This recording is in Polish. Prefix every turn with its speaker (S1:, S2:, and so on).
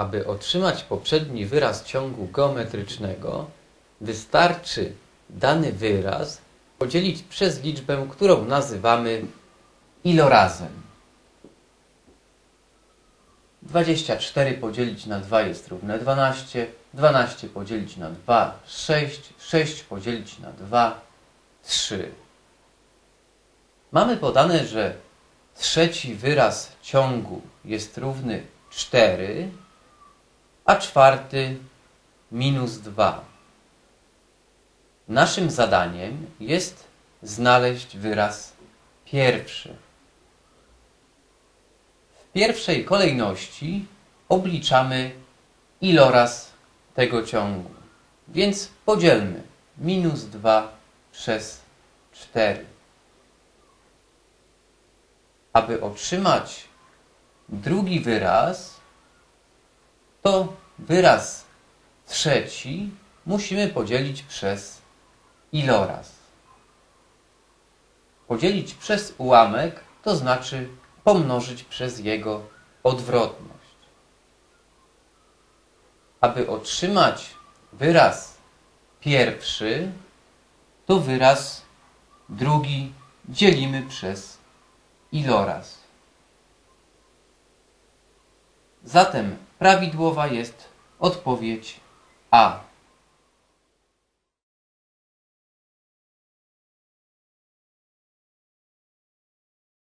S1: Aby otrzymać poprzedni wyraz ciągu geometrycznego, wystarczy dany wyraz podzielić przez liczbę, którą nazywamy ilorazem. 24 podzielić na 2 jest równe 12, 12 podzielić na 2 6, 6 podzielić na 2 3. Mamy podane, że trzeci wyraz ciągu jest równy 4, a czwarty minus 2. Naszym zadaniem jest znaleźć wyraz pierwszy. W pierwszej kolejności obliczamy iloraz tego ciągu. Więc podzielmy minus 2 przez 4. Aby otrzymać drugi wyraz, to wyraz trzeci musimy podzielić przez iloraz. Podzielić przez ułamek to znaczy pomnożyć przez jego odwrotność. Aby otrzymać wyraz pierwszy, to wyraz drugi dzielimy przez iloraz. Zatem prawidłowa jest odpowiedź A.